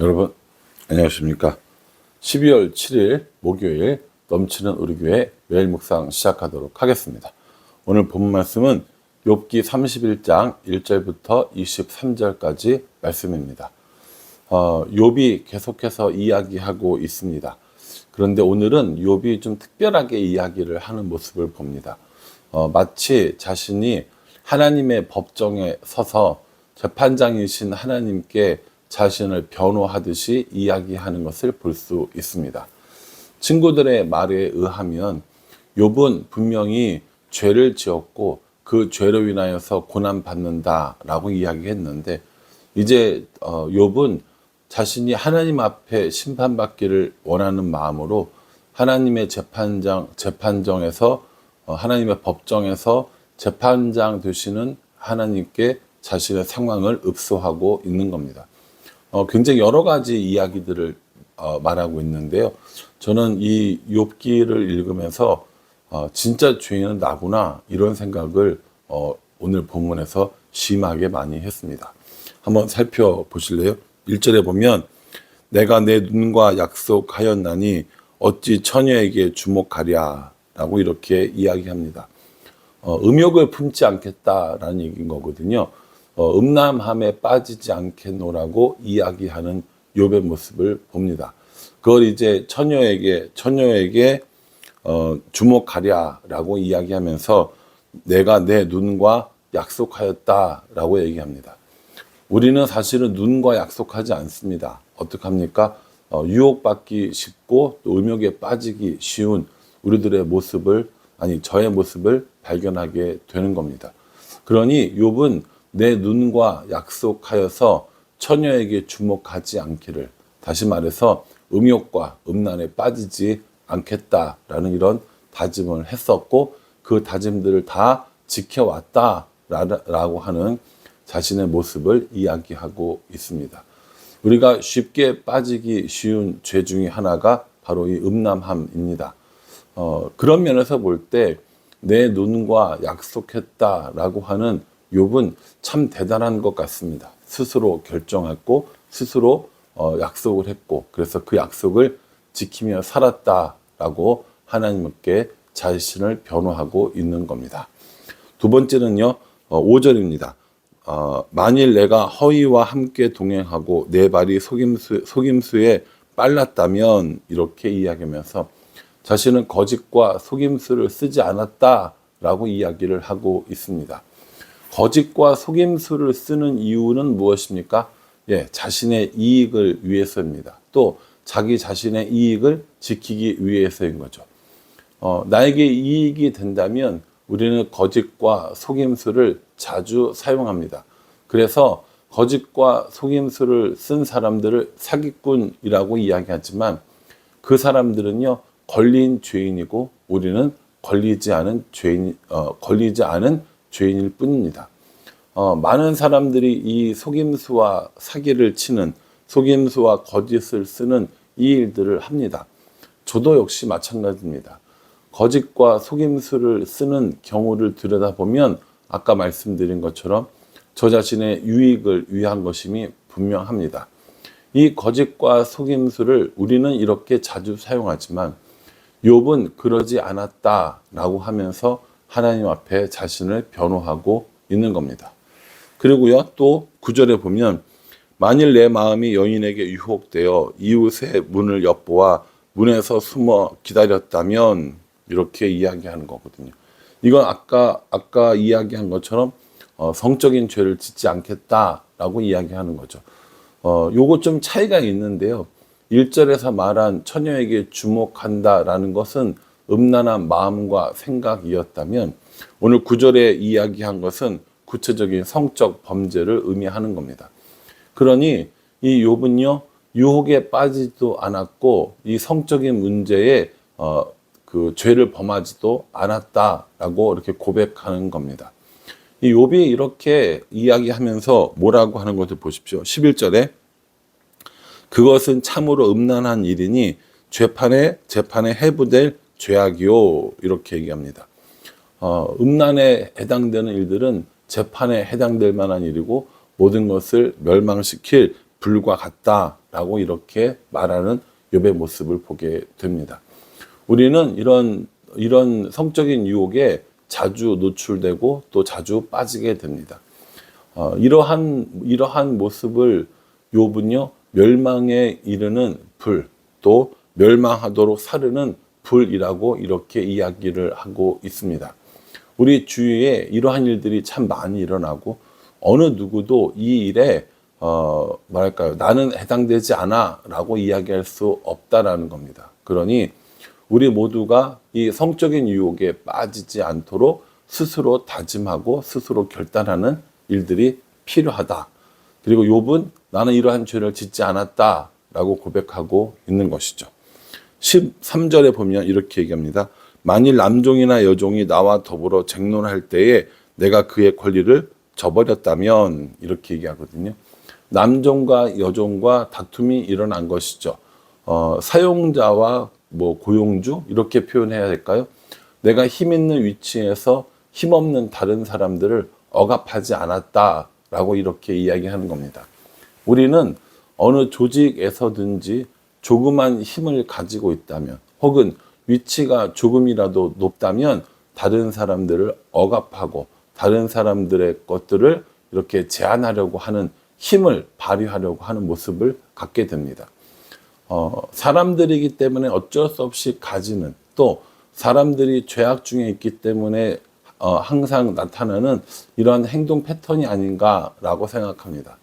여러분 안녕하십니까? 12월 7일 목요일 넘치는 우리 교회 매일 묵상 시작하도록 하겠습니다. 오늘 본 말씀은 욥기 31장 1절부터 23절까지 말씀입니다. 어, 욥이 계속해서 이야기하고 있습니다. 그런데 오늘은 욥이 좀 특별하게 이야기를 하는 모습을 봅니다. 어, 마치 자신이 하나님의 법정에 서서 재판장이신 하나님께 자신을 변호하듯이 이야기하는 것을 볼 수 있습니다. 친구들의 말에 의하면 욥은 분명히 죄를 지었고 그 죄로 인하여서 고난 받는다라고 이야기했는데 이제 어, 욥은 자신이 하나님 앞에 심판받기를 원하는 마음으로 하나님의 재판장 재판정에서 어, 하나님의 법정에서 재판장 되시는 하나님께 자신의 상황을 읍소하고 있는 겁니다. 어, 굉장히 여러 가지 이야기들을 어, 말하고 있는데요. 저는 이 욥기를 읽으면서 어, 진짜 죄인은 나구나 이런 생각을 어, 오늘 본문에서 심하게 많이 했습니다. 한번 살펴보실래요? 1절에 보면 내가 내 눈과 약속하였나니 어찌 처녀에게 주목하랴 라고 이렇게 이야기합니다. 어, 음욕을 품지 않겠다라는 얘기인 거거든요. 어, 음란함에 빠지지 않겠노라고 이야기하는 욥의 모습을 봅니다. 그걸 이제 처녀에게 처녀에게 어, 주목하랴라고 이야기하면서 내가 내 눈과 약속하였다라고 얘기합니다. 우리는 사실은 눈과 약속하지 않습니다. 어떡합니까? 어, 유혹받기 쉽고 또 음욕에 빠지기 쉬운 우리들의 모습을 아니 저의 모습을 발견하게 되는 겁니다. 그러니 욥은 내 눈과 약속하여서 처녀에게 주목하지 않기를 다시 말해서 음욕과 음란에 빠지지 않겠다라는 이런 다짐을 했었고 그 다짐들을 다 지켜왔다라고 하는 자신의 모습을 이야기하고 있습니다. 우리가 쉽게 빠지기 쉬운 죄 중에 하나가 바로 이 음란함입니다. 어, 그런 면에서 볼 때 내 눈과 약속했다라고 하는 욥은 참 대단한 것 같습니다. 스스로 결정했고 스스로 어, 약속을 했고 그래서 그 약속을 지키며 살았다라고 하나님께 자신을 변호하고 있는 겁니다. 두 번째는요, 어, 5절입니다. 어, 만일 내가 허위와 함께 동행하고 내 발이 속임수, 속임수에 빨랐다면 이렇게 이야기하면서 자신은 거짓과 속임수를 쓰지 않았다라고 이야기를 하고 있습니다. 거짓과 속임수를 쓰는 이유는 무엇입니까? 예, 자신의 이익을 위해서입니다. 또 자기 자신의 이익을 지키기 위해서인 거죠. 어, 나에게 이익이 된다면 우리는 거짓과 속임수를 자주 사용합니다. 그래서 거짓과 속임수를 쓴 사람들을 사기꾼이라고 이야기하지만 그 사람들은요 걸린 죄인이고 우리는 걸리지 않은 죄인 어, 걸리지 않은 죄인일 뿐입니다. 어, 많은 사람들이 이 속임수와 사기를 치는 속임수와 거짓을 쓰는 이 일들을 합니다. 저도 역시 마찬가지입니다. 거짓과 속임수를 쓰는 경우를 들여다보면 아까 말씀드린 것처럼 저 자신의 유익을 위한 것임이 분명합니다. 이 거짓과 속임수를 우리는 이렇게 자주 사용하지만 욥은 그러지 않았다라고 하면서 하나님 앞에 자신을 변호하고 있는 겁니다. 그리고요, 또 구절에 보면 만일 내 마음이 여인에게 유혹되어 이웃의 문을 엿보아 문에서 숨어 기다렸다면 이렇게 이야기하는 거거든요. 이건 아까 아까 이야기한 것처럼 어, 성적인 죄를 짓지 않겠다라고 이야기하는 거죠. 어, 요거 좀 차이가 있는데요. 1절에서 말한 처녀에게 주목한다라는 것은 음란한 마음과 생각이었다면 오늘 9절에 이야기한 것은 구체적인 성적 범죄를 의미하는 겁니다. 그러니 이 욥은요 유혹에 빠지도 않았고 이 성적인 문제에 어, 그 죄를 범하지도 않았다라고 이렇게 고백하는 겁니다. 이 욥이 이렇게 이야기하면서 뭐라고 하는 것을 보십시오. 11절에 그것은 참으로 음란한 일이니 재판에 재판에 해부될 죄악이요 이렇게 얘기합니다. 어, 음란에 해당되는 일들은 재판에 해당될 만한 일이고 모든 것을 멸망시킬 불과 같다 있다라고 이렇게 말하는 욥의 모습을 보게 됩니다. 우리는 이런 이런 성적인 유혹에 자주 노출되고 또 자주 빠지게 됩니다. 어, 이러한 이러한 모습을 욥은요 멸망에 이르는 불 또 멸망하도록 사르는 불이라고 이렇게 이야기를 하고 있습니다. 우리 주위에 이러한 일들이 참 많이 일어나고 어느 누구도 이 일에 어 뭐랄까요 나는 해당되지 않아라고 이야기할 수 없다라는 겁니다. 그러니 우리 모두가 이 성적인 유혹에 빠지지 않도록 스스로 다짐하고 스스로 결단하는 일들이 필요하다. 그리고 욥은 나는 이러한 죄를 짓지 않았다라고 고백하고 있는 것이죠. 13절에 보면 이렇게 얘기합니다. 만일 남종이나 여종이 나와 더불어 쟁론할 때에 내가 그의 권리를 저버렸다면 이렇게 얘기하거든요. 남종과 여종과 다툼이 일어난 것이죠. 어, 사용자와 뭐 고용주 이렇게 표현해야 될까요? 내가 힘 있는 위치에서 힘 없는 다른 사람들을 억압하지 않았다라고 이렇게 이야기하는 겁니다. 우리는 어느 조직에서든지 조그만 힘을 가지고 있다면 혹은 위치가 조금이라도 높다면 다른 사람들을 억압하고 다른 사람들의 것들을 이렇게 제한하려고 하는 힘을 발휘하려고 하는 모습을 갖게 됩니다. 어, 사람들이기 때문에 어쩔 수 없이 가지는 또 사람들이 죄악 중에 있기 때문에 어, 항상 나타나는 이러한 행동 패턴이 아닌가라고 생각합니다.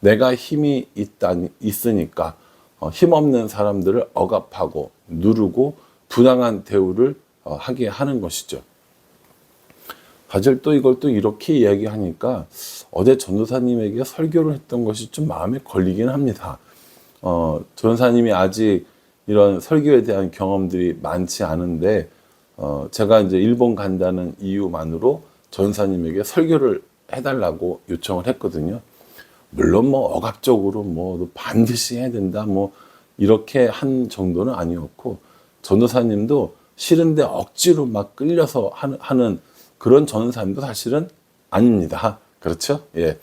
내가 힘이 있다, 있으니까 어, 힘없는 사람들을 억압하고 누르고 부당한 대우를 어, 하게 하는 것이죠. 사실 또 이걸 또 이렇게 이야기하니까 어제 전도사님에게 설교를 했던 것이 좀 마음에 걸리긴 합니다. 어, 전도사님이 아직 이런 설교에 대한 경험들이 많지 않은데 어, 제가 이제 일본 간다는 이유만으로 전사님에게 설교를 해달라고 요청을 했거든요. 물론 뭐 억압적으로 뭐 반드시 해야 된다 뭐 이렇게 한 정도는 아니었고 전도사님도 싫은데 억지로 막 끌려서 하는 그런 전사님도 사실은 아닙니다. 그렇죠? 예.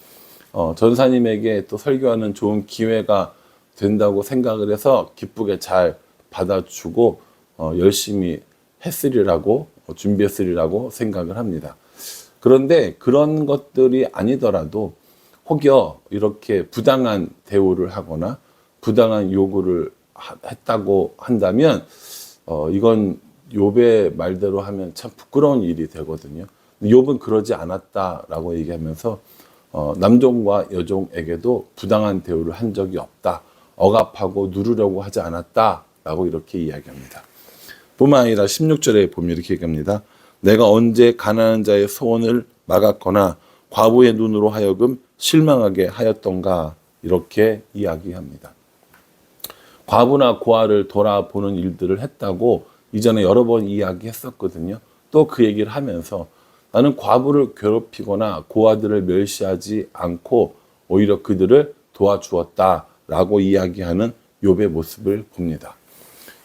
어, 전사님에게 또 설교하는 좋은 기회가 된다고 생각을 해서 기쁘게 잘 받아주고 어, 열심히 했으리라고 어, 준비했으리라고 생각을 합니다. 그런데 그런 것들이 아니더라도 혹여 이렇게 부당한 대우를 하거나 부당한 요구를 하, 했다고 한다면 어, 이건 욥의 말대로 하면 참 부끄러운 일이 되거든요. 욥은 그러지 않았다라고 얘기하면서 어, 남종과 여종에게도 부당한 대우를 한 적이 없다. 억압하고 누르려고 하지 않았다라고 이렇게 이야기합니다. 뿐만 아니라 16절에 보면 이렇게 얘기합니다. 내가 언제 가난한 자의 소원을 막았거나 과부의 눈으로 하여금 실망하게 하였던가 이렇게 이야기합니다. 과부나 고아를 돌아보는 일들을 했다고 이전에 여러 번 이야기했었거든요. 또 그 얘기를 하면서 나는 과부를 괴롭히거나 고아들을 멸시하지 않고 오히려 그들을 도와주었다라고 이야기하는 욥의 모습을 봅니다.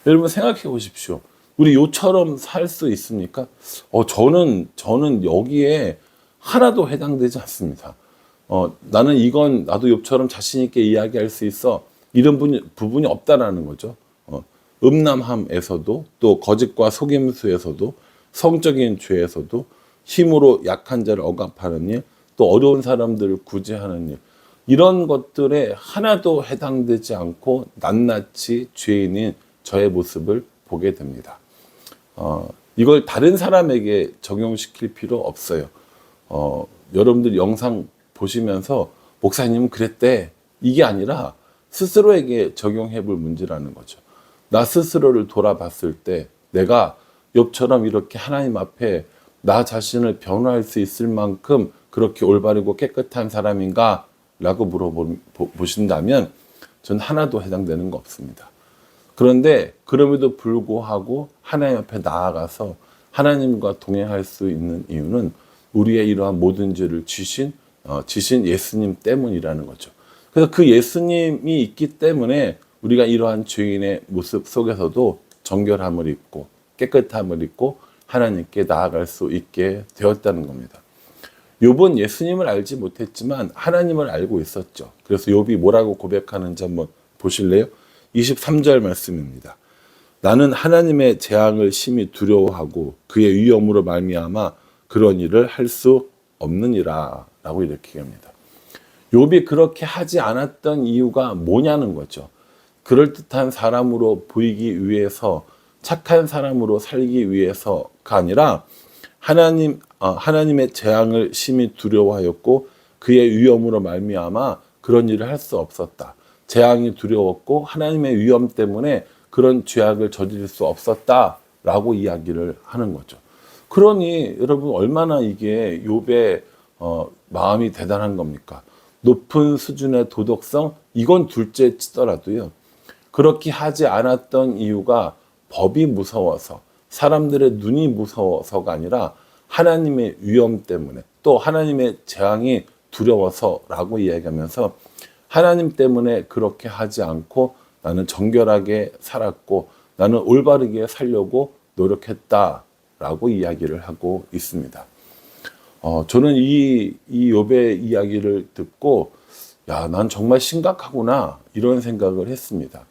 여러분 생각해 보십시오. 우리 요처럼 살 수 있습니까? 어, 저는, 저는 여기에 하나도 해당되지 않습니다. 어, 나는 이건 나도 욥처럼 자신 있게 이야기할 수 있어. 이런 부분이, 부분이 없다라는 거죠. 어, 음남함에서도 또 거짓과 속임수에서도 성적인 죄에서도 힘으로 약한 자를 억압하는 일, 또 어려운 사람들을 구제하는 일, 이런 것들에 하나도 해당되지 않고 낱낱이 죄인인 저의 모습을 보게 됩니다. 어, 이걸 다른 사람에게 적용시킬 필요 없어요. 어, 여러분들 영상 보시면서 목사님은 그랬대. 이게 아니라 스스로에게 적용해 볼 문제라는 거죠. 나 스스로를 돌아봤을 때 내가 욥처럼 이렇게 하나님 앞에 나 자신을 변화할 수 있을 만큼 그렇게 올바르고 깨끗한 사람인가? 라고 물어보신다면 전 하나도 해당되는 거 없습니다. 그런데 그럼에도 불구하고 하나님 앞에 나아가서 하나님과 동행할 수 있는 이유는 우리의 이러한 모든 죄를 지신 어, 지신 예수님 때문이라는 거죠. 그래서 그 예수님이 있기 때문에 우리가 이러한 죄인의 모습 속에서도 정결함을 입고 깨끗함을 입고 하나님께 나아갈 수 있게 되었다는 겁니다. 욥은 예수님을 알지 못했지만 하나님을 알고 있었죠. 그래서 욥이 뭐라고 고백하는지 한번 보실래요? 23절 말씀입니다. 나는 하나님의 재앙을 심히 두려워하고 그의 위험으로 말미암아 그런 일을 할 수 없느니라 라고 이렇게 합니다. 욥이 그렇게 하지 않았던 이유가 뭐냐는 거죠. 그럴듯한 사람으로 보이기 위해서 착한 사람으로 살기 위해서가 아니라 하나님 어, 하나님의 재앙을 심히 두려워하였고 그의 위험으로 말미암아 그런 일을 할 수 없었다. 재앙이 두려웠고 하나님의 위험 때문에 그런 죄악을 저지를 수 없었다라고 이야기를 하는 거죠. 그러니 여러분 얼마나 이게 욥의 어, 마음이 대단한 겁니까? 높은 수준의 도덕성 이건 둘째 치더라도요. 그렇게 하지 않았던 이유가 법이 무서워서 사람들의 눈이 무서워서가 아니라 하나님의 위험 때문에 또 하나님의 재앙이 두려워서라고 이야기하면서 하나님 때문에 그렇게 하지 않고 나는 정결하게 살았고 나는 올바르게 살려고 노력했다라고 이야기를 하고 있습니다. 어, 저는 이, 이 욥의 이야기를 듣고, 야, 난 정말 심각하구나, 이런 생각을 했습니다.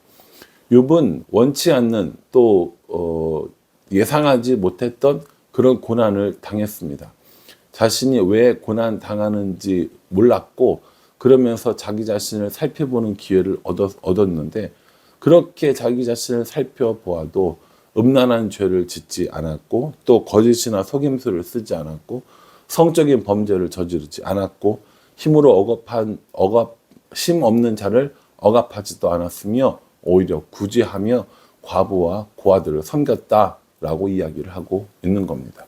욥은 원치 않는 또, 어, 예상하지 못했던 그런 고난을 당했습니다. 자신이 왜 고난 당하는지 몰랐고, 그러면서 자기 자신을 살펴보는 기회를 얻었, 얻었는데, 그렇게 자기 자신을 살펴보아도 음란한 죄를 짓지 않았고, 또 거짓이나 속임수를 쓰지 않았고, 성적인 범죄를 저지르지 않았고 힘으로 억압한 억압 심 없는 자를 억압하지도 않았으며 오히려 구제하며 과부와 고아들을 섬겼다라고 이야기를 하고 있는 겁니다.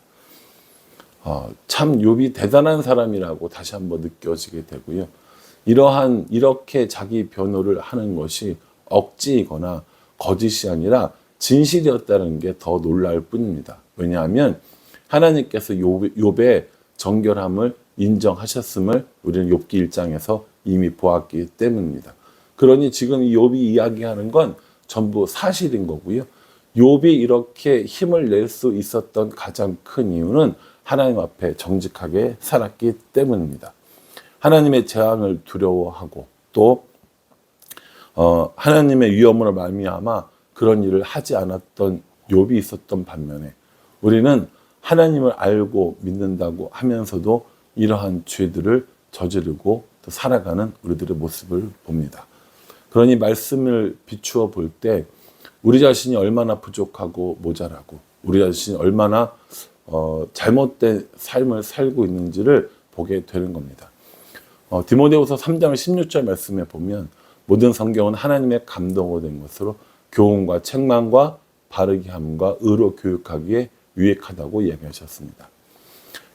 어, 참 욥이 대단한 사람이라고 다시 한번 느껴지게 되고요. 이러한 이렇게 자기 변호를 하는 것이 억지이거나 거짓이 아니라 진실이었다는 게 더 놀라울 뿐입니다. 왜냐하면 하나님께서 욥, 욥의 정결함을 인정하셨음을 우리는 욥기 1장에서 이미 보았기 때문입니다. 그러니 지금 이 욥이 이야기하는 건 전부 사실인 거고요. 욥이 이렇게 힘을 낼 수 있었던 가장 큰 이유는 하나님 앞에 정직하게 살았기 때문입니다. 하나님의 재앙을 두려워하고 또 어, 하나님의 위험으로 말미암아 그런 일을 하지 않았던 욥이 있었던 반면에 우리는 하나님을 알고 믿는다고 하면서도 이러한 죄들을 저지르고 또 살아가는 우리들의 모습을 봅니다. 그러니 말씀을 비추어 볼 때 우리 자신이 얼마나 부족하고 모자라고 우리 자신이 얼마나 어, 잘못된 삶을 살고 있는지를 보게 되는 겁니다. 어, 디모데후서 3장 16절 말씀에 보면 모든 성경은 하나님의 감동으로 된 것으로 교훈과 책망과 바르게 함과 의로 교육하기에 유익하다고 이야기하셨습니다.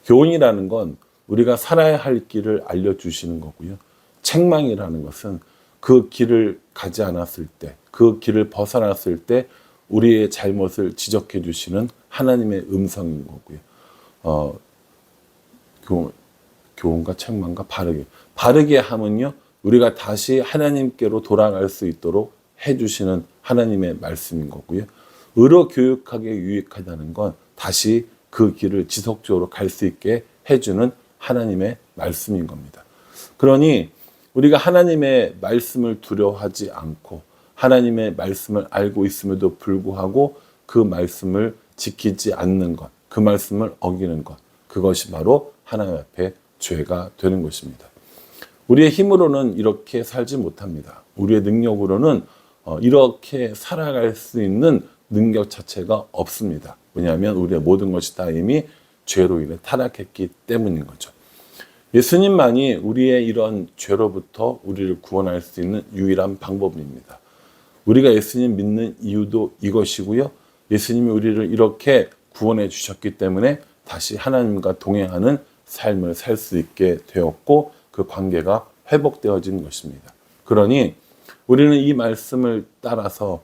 교훈이라는 건 우리가 살아야 할 길을 알려주시는 거고요. 책망이라는 것은 그 길을 가지 않았을 때, 그 길을 벗어났을 때 우리의 잘못을 지적해 주시는 하나님의 음성인 거고요. 어, 교훈, 교훈과 책망과 바르게. 바르게 하면요, 우리가 다시 하나님께로 돌아갈 수 있도록 해주시는 하나님의 말씀인 거고요. 의로 교육하게 유익하다는 건 다시 그 길을 지속적으로 갈 수 있게 해주는 하나님의 말씀인 겁니다. 그러니 우리가 하나님의 말씀을 두려워하지 않고 하나님의 말씀을 알고 있음에도 불구하고 그 말씀을 지키지 않는 것, 그 말씀을 어기는 것, 그것이 바로 하나님 앞에 죄가 되는 것입니다. 우리의 힘으로는 이렇게 살지 못합니다. 우리의 능력으로는 어, 이렇게 살아갈 수 있는 능력 자체가 없습니다. 왜냐하면 우리의 모든 것이 다 이미 죄로 인해 타락했기 때문인 거죠. 예수님만이 우리의 이런 죄로부터 우리를 구원할 수 있는 유일한 방법입니다. 우리가 예수님 믿는 이유도 이것이고요. 예수님이 우리를 이렇게 구원해 주셨기 때문에 다시 하나님과 동행하는 삶을 살 수 있게 되었고 그 관계가 회복되어진 것입니다. 그러니 우리는 이 말씀을 따라서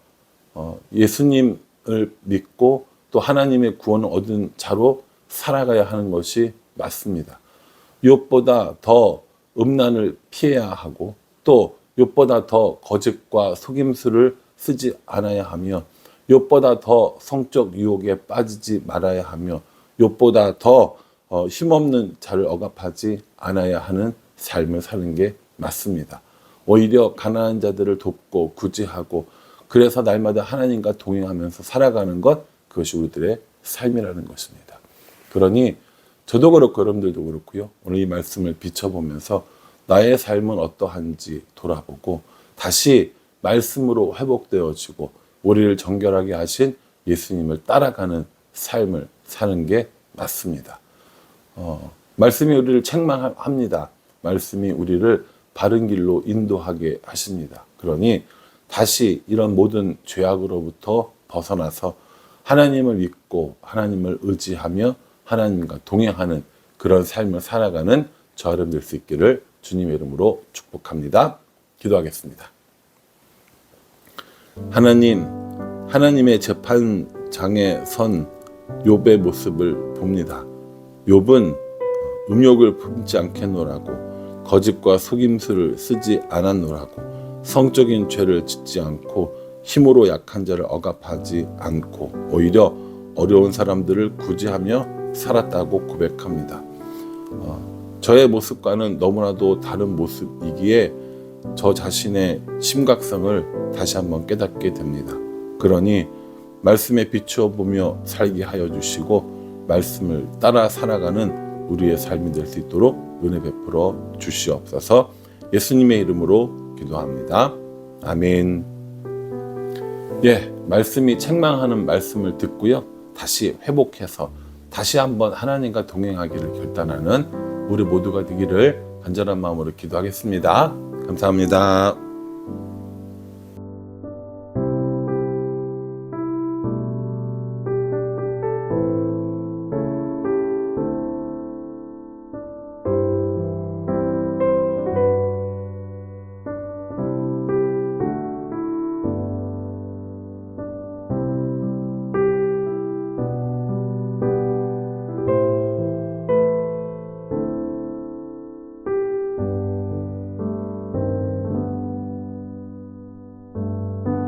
어, 예수님을 믿고 또 하나님의 구원을 얻은 자로 살아가야 하는 것이 맞습니다. 욥보다 더 음란을 피해야 하고 또 욥보다 더 거짓과 속임수를 쓰지 않아야 하며 욥보다 더 성적 유혹에 빠지지 말아야 하며 욥보다 더 힘없는 자를 억압하지 않아야 하는 삶을 사는 게 맞습니다. 오히려 가난한 자들을 돕고 구제하고 그래서 날마다 하나님과 동행하면서 살아가는 것 그것이 우리들의 삶이라는 것입니다. 그러니 저도 그렇고 여러분들도 그렇고요. 오늘 이 말씀을 비춰보면서 나의 삶은 어떠한지 돌아보고 다시 말씀으로 회복되어지고 우리를 정결하게 하신 예수님을 따라가는 삶을 사는 게 맞습니다. 어, 말씀이 우리를 책망합니다. 말씀이 우리를 바른 길로 인도하게 하십니다. 그러니 다시 이런 모든 죄악으로부터 벗어나서 하나님을 믿고 하나님을 의지하며 하나님과 동행하는 그런 삶을 살아가는 저 여러분 될 수 있기를 주님의 이름으로 축복합니다. 기도하겠습니다. 하나님, 하나님의 재판장에 선 욥의 모습을 봅니다. 욥은 음욕을 품지 않겠노라고 거짓과 속임수를 쓰지 않았노라고 성적인 죄를 짓지 않고 힘으로 약한 자를 억압하지 않고 오히려 어려운 사람들을 구제하며 살았다고 고백합니다. 어, 저의 모습과는 너무나도 다른 모습이기에 저 자신의 심각성을 다시 한번 깨닫게 됩니다. 그러니 말씀에 비추어 보며 살게 하여 주시고 말씀을 따라 살아가는 우리의 삶이 될 수 있도록 은혜 베풀어 주시옵소서. 예수님의 이름으로 기도합니다. 아멘. 예, 말씀이 책망하는 말씀을 듣고요. 다시 회복해서 다시 한번 하나님과 동행하기를 결단하는 우리 모두가 되기를 간절한 마음으로 기도하겠습니다. 감사합니다.